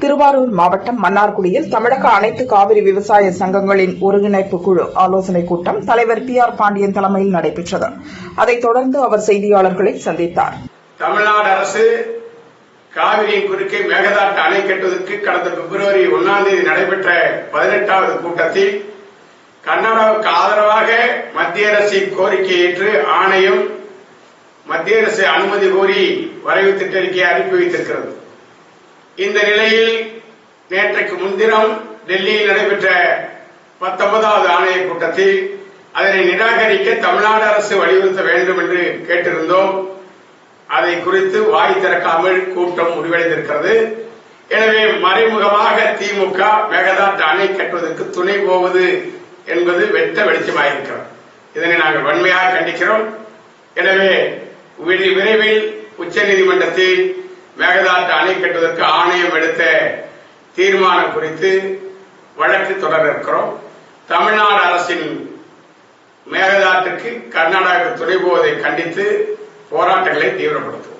திருவாரூர் மாவட்டம் மன்னார்குடியில் தமிழக அனைத்து காவிரி விவசாய சங்கங்களின் ஒருங்கிணைப்பு குழு ஆலோசனைக் கூட்டம் தலைவர் பி ஆர் பாண்டியன் தலைமையில் நடைபெற்றது. அதைத் தொடர்ந்து அவர் செய்தியாளர்களை சந்தித்தார். தமிழ்நாடு அரசு காவிரியின் குறுக்கே மேகதாட்டு அணை கட்டுவதற்கு கடந்த பிப்ரவரி ஒன்னாம் தேதி நடைபெற்ற பதினெட்டாவது கூட்டத்தில் கர்நாடகாவுக்கு ஆதரவாக மத்திய அரசின் கோரிக்கை ஏற்று ஆணையம் மத்திய அரசு அனுமதி கோரி வரைவு திட்டறிக்கையை அனுப்பி வைத்திருக்கிறது. இந்த நிலையில் நேற்றைக்கு முன்தினம் டெல்லியில் நடைபெற்ற பத்தொன்பதாவது ஆணைய கூட்டத்தில் அதனை நிராகரிக்க தமிழ்நாடு அரசு வலியுறுத்த வேண்டும் என்று கேட்டிருந்தோம். அதை குறித்து வாய் திறக்காமல் கூட்டம் முடிவடைந்திருக்கிறது. எனவே மறைமுகமாக திமுக மேகதாட்டு அணை கட்டுவதற்கு துணை போவது என்பது வெட்ட வெளிச்சமாயிருக்கிறது. இதனை நாங்கள் வன்மையாக கண்டிக்கிறோம். எனவே விரைவில் உச்சநீதிமன்றத்தில் மேகதாட்டு அணை கட்டுவதற்கு ஆணையம் எடுத்த தீர்மானம் குறித்து வழக்கு தொடர இருக்கிறோம். தமிழ்நாடு அரசின் மேகதாட்டுக்கு கர்நாடகாவுக்கு துணை போவதை கண்டித்து போராட்டங்களை தீவிரப்படுத்தும்